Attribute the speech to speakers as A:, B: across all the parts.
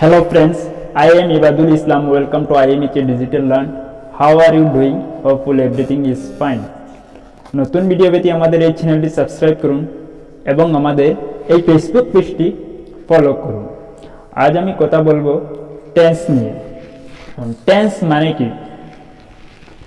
A: Hello friends, I am Ibadul Islam. Welcome to IMH Digital Learn. How are you doing? Hopefully everything is fine. নতুন video পেতে আমাদের এই চ্যানেলটি subscribe করুন এবং আমাদের এই ফেসবুক পেজটি ফলো করুন আজ আমি কথা বলব টেন্স নিয়ে টেন্স মানে কি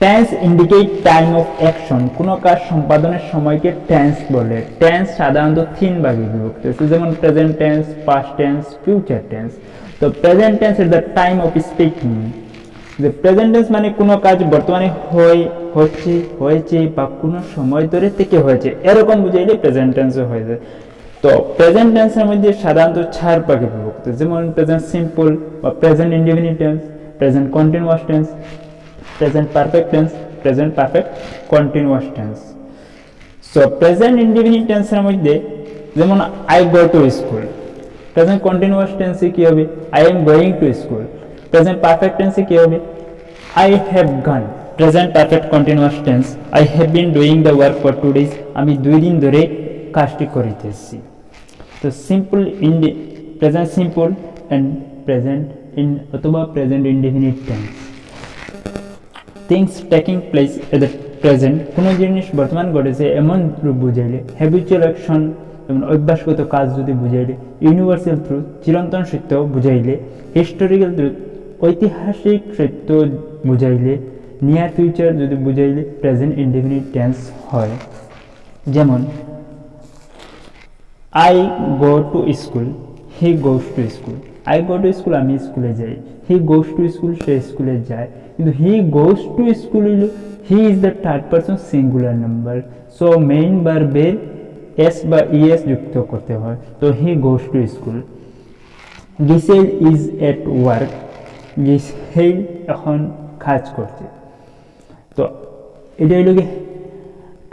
A: tense indicate time of action কোনো কাজ সম্পাদনের সময়কে টেন্স বলে টেন্স সাধারণত তিন ভাগে বিভক্ত যেমন present tense past tense future tense তো present tense is the time of speaking যে প্রেজেন্ট টেন্স মানে কোনো কাজ বর্তমানে হয়, হচ্ছে, হয়েছে বা কোনো সময় ধরে থেকে হয়েছে। এরকম বুঝাইলে প্রেজেন্ট টেন্সও হয়ে যায়। তো প্রেজেন্ট টেন্সের মধ্যে সাধারণত চার ভাগে বিভক্ত। যেমন প্রেজেন্ট সিম্পল বা present indefinite tense present continuous tense perfect tense, present perfect continuous tense so present indefinite tense এর মধ্যে যেমন I go to school present continuous টেন্সে কি হবে I am going to school present perfect টেন্সে কি হবে I have gone present perfect continuous tense I have been doing the work for two days আমি দুই দিন ধরে কাজটি করিতেছি। তো simple indie present simple and present in অথবা present indefinite tense things taking place at the present কোনো জিনিস বর্তমান ঘটেছে, এমন রূপ বুঝাইলে হ্যাবিচুয়াল অ্যাকশন যেমন অভ্যাসগত কাজ যদি বুঝাইলে ইউনিভার্সাল ট্রুথ চিরন্তন সত্য বুঝাইলে হিস্টোরিক্যাল ট্রুথ ঐতিহাসিক সত্য বুঝাইলে নিয়ার ফিউচার যদি বুঝাইলে প্রেজেন্ট ইনডিফিনিট টেন্স হয়। যেমন I go to school he goes to school I go to school আমি স্কুলে যাই। হি গোস টু স্কুল সে স্কুলে যায়। কিন্তু he goes to school he is the third person singular number so main বার্বের S বা ES যুক্ত করতে হয়। তো he goes to school Giselle is at work Giselle এখন কাজ করছে। তো এটা হইল কি?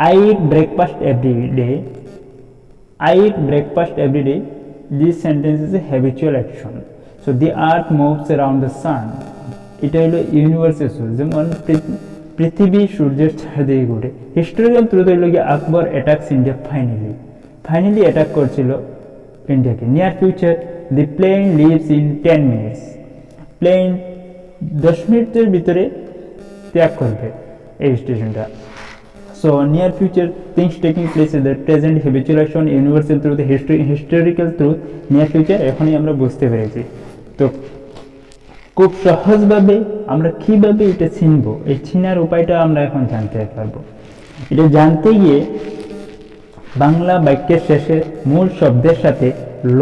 A: I eat breakfast every day I eat breakfast every day. This sentence is a habitual action. So the earth moves around the sun. এটা হলো ইউনিভার্সের সোর্স যেমন পৃথিবী সূর্যের চারদিকে ঘুরে। হিস্টোরিক্যাল হইল গিয়ে Akbar attacks India finally finally attack করছিল ইন্ডিয়াকে near future the plane leaves in ten minutes plane দশ মিনিটের ভিতরে ত্যাগ করবে এই স্টেশনটা। So, near future, things taking place in the habitual action universal truth history historical truth, near এখনই আমরা বুঝতে পেরেছি। তো খুব সহজভাবে আমরা কীভাবে এটা চিনব এই চিনার উপায়টা আমরা এখন জানতে পারব। এটা জানতে গিয়ে বাংলা বাক্যের শেষে মূল শব্দের সাথে ল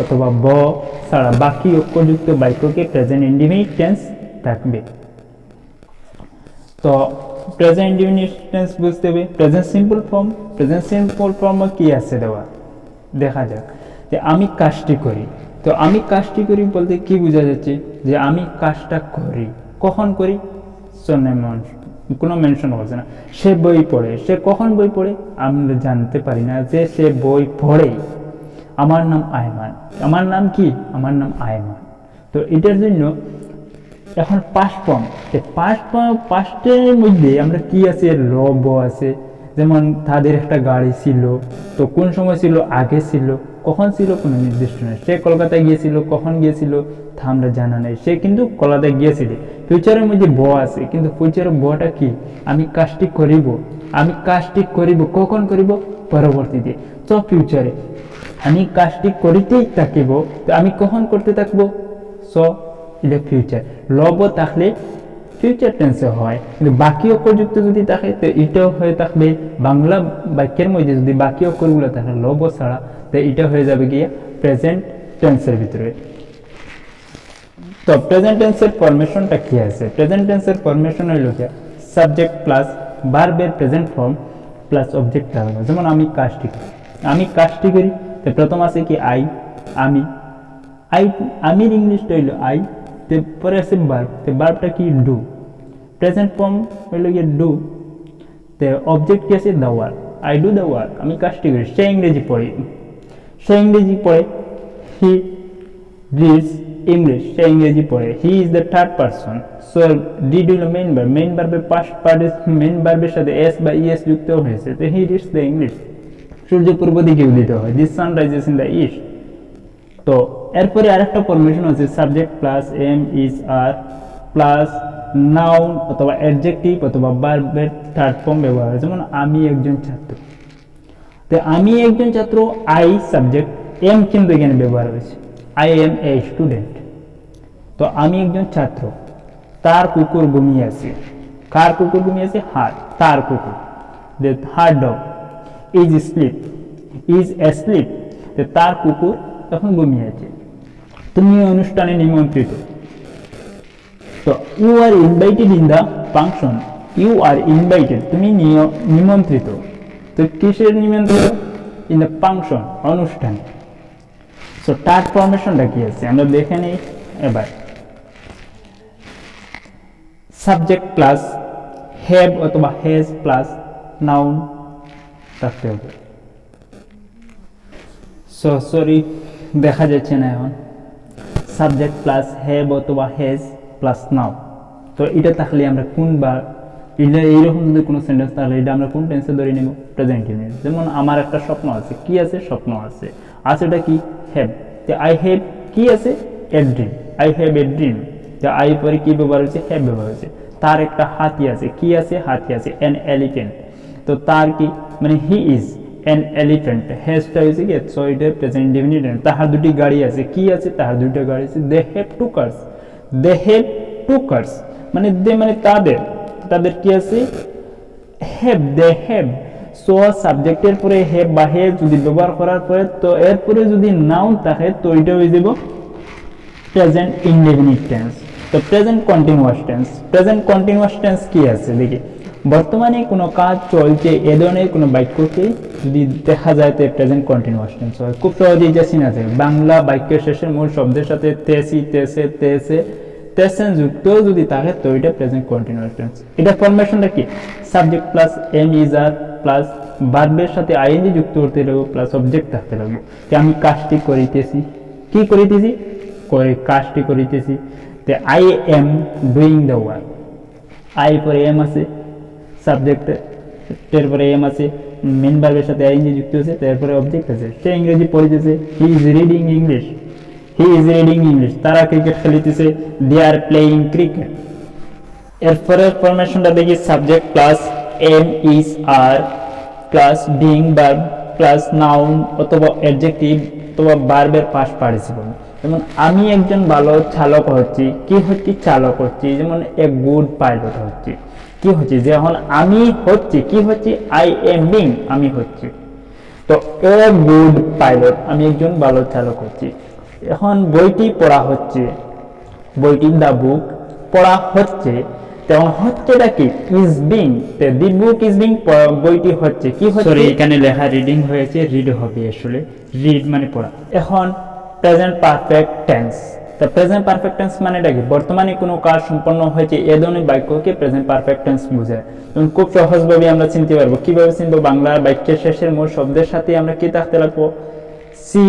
A: অথবা ব ছাড়া বাকি অক্ষরযুক্ত বাক্যকে প্রেজেন্ট ইন্ডিফিনিট টেন্স থাকবে। তো প্রেজেন্ট ইন্ডিফিনিট টেন্স বুঝতে হবে। Present simple form present simple form কি আছে দেওয়া? দেখা যাক। যে আমি কাজটি করি। তো আমি কাজটি করি বলতে কি বোঝা যাচ্ছে যে আমি কাজটা করি। কখন করি? সন্ন্যায় কোনো মেনশন করছে না। সে বই পড়ে। সে কখন বই পড়ে? আমরা জানতে পারি না যে সে বই পড়ে। আমার নাম আয়মান। আমার নাম কি? আমার নাম আয়মান। তো এটার জন্য এখন পাস্ট ফর্ম পাস্ট ফর্ম পাস্টের মধ্যে আমরা কি আছে? লব আছে। যেমন তাদের একটা গাড়ি ছিল। তো কোন সময় ছিল? আগে ছিল। কখন ছিল কোনো নির্দিষ্ট নেই। সে কলকাতায় গিয়েছিল, কখন গিয়েছিল, তা আমরা জানা নেই। সে কিন্তু কলকাতায় গিয়েছিল। ফিউচারের মধ্যে ব আছে, কিন্তু ফিউচারের বটা কি? আমি কাজটি করিব। আমি কাজটি করিব। কখন করিব? পরবর্তীতে। তো ফিউচারে আমি কাজটি করিতেই থাকিব। তো আমি কখন করতে থাকব? সো এটা ফিউচার। লব থাকলে ফিউচার টেন্সে হয়। কিন্তু বাকি অক্ষরযুক্ত যদি থাকে, তো এটাও হয়ে থাকবে। বাংলা বাক্যের মধ্যে যদি বাকি অক্ষরগুলো থাকে, লব ছাড়া তো এটা হয়ে যাবে গিয়ে প্রেজেন্ট টেন্সের ভিতরে। তো প্রেজেন্ট টেন্সের ফরমেশনটা কি আছে? প্রেজেন্ট টেন্সের ফরমেশন হইল কি সাবজেক্ট প্লাস বারবের প্রেজেন্ট ফর্ম প্লাস অবজেক্ট থাকবে যেমন আমি কাজটি করি। আমি কাজটি করি, তো প্রথম আছে কি আই আমি। আই আমির ইংলিশটা হইল আই তে পরে আছে বার্ব তে বার্বটা কি ডু প্রেজেন্ট ফর্ম হইল গিয়ে ডু তে অবজেক্ট কি আছে? The work I do the work আমি কাজটি করি। সে ইংরেজি পড়ে। সে ইংরেজি পড়ে হি রিডস ইংলিশ সে ইংরেজি পড়ে। He is the third person so did হইল মেইন বার মেইন বার্বের পাস্ট পার্ট মেইন বার্বের সাথে এস বা ইএস যুক্ত হয়েছে। তো হি রিডস দ্য ইংলিশ সূর্য পূর্ব দিকে উদিত হয়। This sun rises in the east তো, এরপরে আরেকটা ফরমেশন আছে subject plus am is are plus noun অথবা অ্যাডজেক্টিভ অথবা ভার্বের থার্ড ফর্ম ব্যবহার হয়। যেমন, আমি একজন ছাত্র। তো আমি একজন ছাত্র আই সাবজেক্ট এম কিন্তু এখানে ব্যবহার হয়েছে। আই এম এ স্টুডেন্ট তো আমি একজন ছাত্র, তার কুকুর ঘুমিয়ে আছে। কার কুকুর ঘুমিয়ে আছে? হার তার কুকুর। যে her dog is sleep is a sleep তার কুকুর তখন ঘুমিয়ে আছে। তুমি অনুষ্ঠানে নিমন্ত্রিত। তো you are invited in the function you are invited তুমি নিমন্ত্রিত। তো কিসের নিমন্ত্রিত ইন দ্য ফাংশন অনুষ্ঠান। সো টার্ট ফরমেশনটা কি আছে? আমরা দেখে নিই। এবার সাবজেক্ট প্লাস হ্যাভ অথবা হ্যাজ প্লাস নাউন থাকতে হবে। সো সরি দেখা যাচ্ছে না এখন। সাবজেক্ট প্লাস হ্যাভ অথবা হ্যাজ প্লাস নাও তো এটা থাকলে আমরা কোন বা এটা এইরকম যদি কোনো সেন্টেন্স তাহলে এটা আমরা কোন টেন্সে ধরে নেব? প্রেজেন্ট টেন্স যেমন আমার একটা স্বপ্ন আছে। কি আছে? স্বপ্ন আছে। আছে এটা কি? হ্যাভ তো আই হ্যাভ কি আছে? A dream I have a dream তো আই পরে কি ব্যবহার হয়েছে? হ্যাভ ব্যবহার হয়েছে। তার একটা হাতি আছে। কি আছে? হাতি আছে। অ্যান এলিফেন্ট তো তার কি? মানে হি ইজ অ্যান এলিফেন্ট হ্যাজটা হয়েছে কি? সো এটা প্রেজেন্ট ডিফিনিট তাহার দুটি গাড়ি আছে। কি আছে? তাহার দুইটা গাড়ি আছে। They have two cars they have two cars মানে দে মানে তাদের। তাদের কি আছে? হ্যাভ দে হ্যাভ সো সাবজেক্টের পরে হ্যাভ বা হ্যাভ যদি ব্যবহার করার পরে, তো এরপরে যদি নাউন থাকে, তো এটা হয়ে যাব প্রেজেন্ট ইনডেফিনিট টেন্স তো present continuous tense present continuous tense কি আছে? দেখি। বর্তমানে কোনো কাজ চলছে, এ ধরনের কোনো বাক্যকে যদি দেখা যায়, তো প্রেজেন্ট কন্টিনিউয়াস টেন্স হয়। খুব সহজেই যে চিনা যায়। বাংলা বাক্যের শেষের মূল শব্দের সাথে তেসি তেসে তেসে তেসেন যুক্ত যদি থাকে তো এটা প্রেজেন্ট কন্টিনিউয়াস টেন্স এটা ফরমেশনটা কি subject plus am is are plus ভার্বের সাথে আইএনজি যুক্ত করতে লাগবে প্লাস অবজেক্ট থাকতে লাগবে যে আমি কাজটি করিতেছি। কি করিতেছি? করে কাজটি করিতেছি। তে I am doing the work I পরে এম আছে সাবজেক্ট এরপরে এম আছে মেন ভার্বের সাথে আইএনজি যুক্ত আছে তারপরে অবজেক্ট আছে। সে ইংরেজি পড়িতেছে he is reading English he is reading English তারা ক্রিকেট খেলিতেছে. দে আর প্লেয়িং ক্রিকেট এরপরে ফরমেশনটা দেখি subject plus am is are plus being verb plus noun অথবা অ্যাডজেক্টিভ অথবা ভার্বের পাস পার্টিসিপল যেমন, আমি একজন ভালো চালক হচ্ছি, কি হচ্ছি? চালক হচ্ছি। যেমন এ গুড পাইলট হচ্ছি, কি হচ্ছে? যখন আমি হচ্ছি, কি হচ্ছে? আই এম বিং আমি হচ্ছি। তো এ গুড পাইলট আমি একজন ভালো চালক হচ্ছি। এখন বইটি পড়া হচ্ছে। বইটি দা বুক পড়া হচ্ছে। তেমন হচ্ছেটা কি? Is being the book is being বইটি হচ্ছে। কি হচ্ছে? সরি এখানে লেখা রিডিং হয়েছে রিড হবে আসলে। রিড মানে পড়া। এখন প্রেজেন্ট পারফেক্ট টেন্স তো প্রেজেন্ট পারফেক্ট টেন্স মানে এটা কি? বর্তমানে কোনো কাজ সম্পন্ন হয়েছে এ ধরনের বাক্যকে প্রেজেন্ট পারফেক্ট টেন্স বোঝায়। যেমন খুব সহজভাবে আমরা চিনতে পারব। কীভাবে চিনবো? বাংলা বাক্যের শেষের মূল শব্দের সাথে আমরা কি থাকতে লাগবো? সি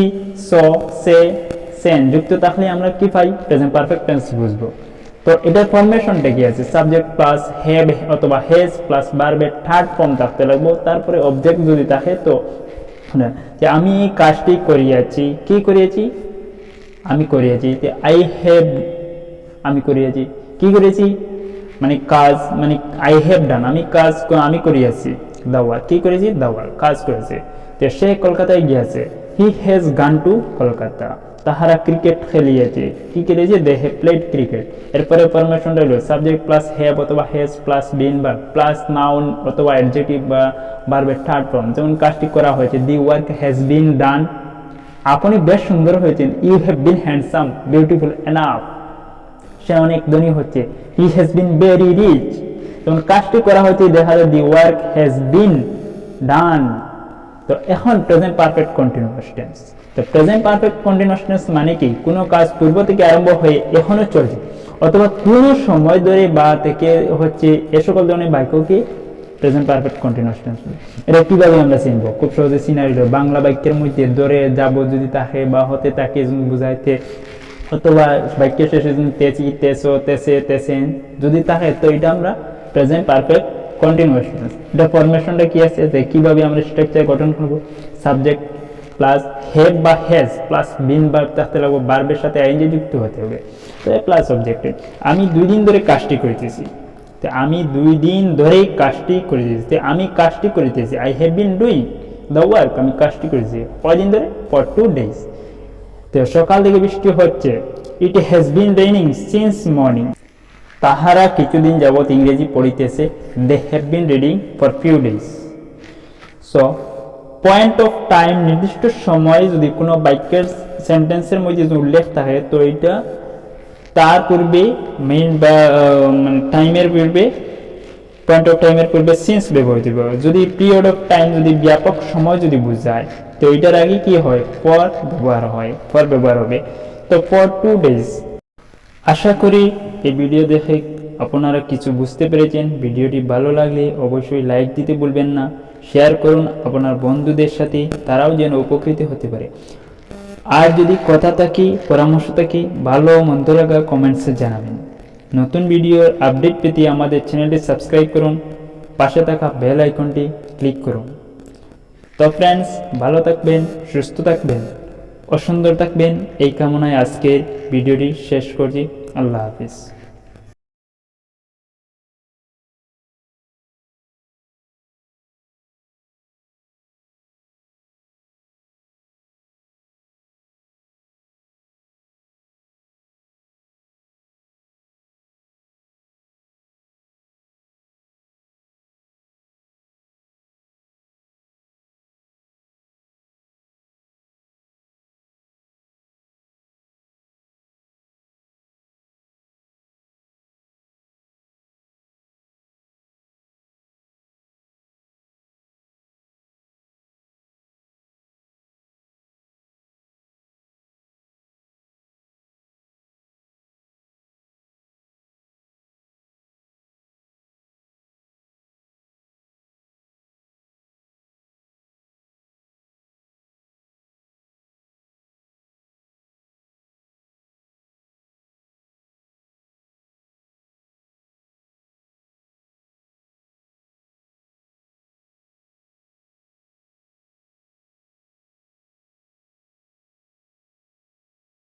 A: স সে সেন, যুক্ত থাকলে আমরা কি পাই? প্রেজেন্ট পারফেক্ট টেন্স বুঝব। তো এটার ফরমেশনটা কি আছে? সাবজেক্ট প্লাস হ্যাভ অথবা হেজ প্লাস ভার্বের থার্ড ফর্ম থাকতে লাগবো। তারপরে অবজেক্ট যদি থাকে তো যে আমি এই কাজটি করিয়াছি। কি করিয়াছি? আমি করিয়াছি। আই হ্যাভ আমি করিয়াছি। কি করেছি মানে কাজ মানে আই হ্যাভ ডান আমি কাজ আমি করিয়াছি। দাওয়া কি করেছি? দাওয়া কাজ করেছে। তো সে কলকাতায় গিয়েছে। He has gone to Kolkata তাহারা ক্রিকেট খেলিয়েছে। কি খেলেছে? দে হ্যাভ প্লেড ক্রিকেট এরপরে ফরমেশনটা হলো সাবজেক্ট প্লাস হ্যাভ অথবা হ্যাজ প্লাস বিন বা প্লাস নাউন অথবা অ্যাডজেক্টিভ বা ভার্বের থার্ড ফর্ম যেমন কাজটি করা হয়েছে দি ওয়ার্ক হ্যাজ বিন ডান আপনি বেশ সুন্দর হয়েছেন। You have been handsome beautiful enough সে অনেক ধনী হচ্ছে। He has been very rich যেমন কাজটি করা হয়েছে, দেখা যায় the work has been done তো এখন প্রেজেন্ট পারফেক্ট কন্টিনিউয়াস টেন্স তো প্রেজেন্ট পারফেক্ট কন্টিনিউয়াস টেন্স মানে কি? কোনো কাজ পূর্ব থেকে আরম্ভ হয়ে এখনও চলছে। অথবা কোনো সময় ধরে বা থেকে হচ্ছে এ সকল ধরনের বাক্যকে প্রেজেন্ট পারফেক্ট কন্টিনিউয়াস টেন্স এটা কীভাবে আমরা চিনব? খুব সহজে সিনারি বাংলা বাক্যের মধ্যে ধরে, যাব যদি তাকে বা হতে তাকে বুঝাইতে, অথবা বাক্যের শেষে যদি তেসো তেসে তেসেন যদি থাকে তো এটা আমরা প্রেজেন্ট পারফেক্ট কন্টিনিউয়াস এটা ফরমেশনটা কি আছে? যে কীভাবে আমরা স্ট্রাকচার গঠন করব? সাবজেক্ট প্লাস হ্যাভ বা হ্যাজ প্লাস বিন ভার্ব থাকতে লাগবে বার্বের সাথে আইনজি যুক্ত হতে হবে। প্লাস অবজেক্টেড আমি দুই দিন ধরে কাজটি করিতেছি। তো আমি দুই দিন ধরেই কাজটি করিতেছি। তো আমি কাজটি করিতেছি। I have been doing the work আমি কাজটি করেছি কয়দিন ধরে? ফর টু ডেজ তো সকাল থেকে বৃষ্টি হচ্ছে। It has been raining since morning তাহারা কিছুদিন যাবৎ ইংরেজি পড়িতেছে। They have been reading for few days so point of time নির্দিষ্ট সময়ে যদি কোনো বাক্যের সেন্টেন্সের মধ্যে যদি উল্লেখ থাকে, তো এটা তার পূর্বে মেইন বা মানে টাইমের পূর্বে পয়েন্ট অফ টাইমের পূর্বে সিন্স ব্যবহৃত হবে যদি পিরিয়ড অফ টাইম যদি ব্যাপক সময় যদি বোঝায়, তো এটার আগে কি হয়? ফর ব্যবহার হয়। ফর ব্যবহার হবে। তো ফর টু ডেজ আশা করি এই ভিডিও দেখে আপনারা কিছু বুঝতে পেরেছেন। ভিডিওটি ভালো লাগলে অবশ্যই লাইক দিতে ভুলবেন না। শেয়ার করুন আপনার বন্ধুদের সাথে, তারাও যেন উপকৃত হতে পারে। আর যদি কথা থাকি, পরামর্শ থাকি, ভালো মন্দ লাগা কমেন্টসে জানাবেন। নতুন ভিডিওর আপডেট পেতে আমাদের চ্যানেলটি সাবস্ক্রাইব করুন। পাশে থাকা বেল আইকনটি ক্লিক করুন। তো ফ্রেন্ডস ভালো থাকবেন, সুস্থ থাকবেন, অসুন্দর থাকবেন, এই কামনায় আজকের ভিডিওটি শেষ করছি। আল্লাহ হাফিজ।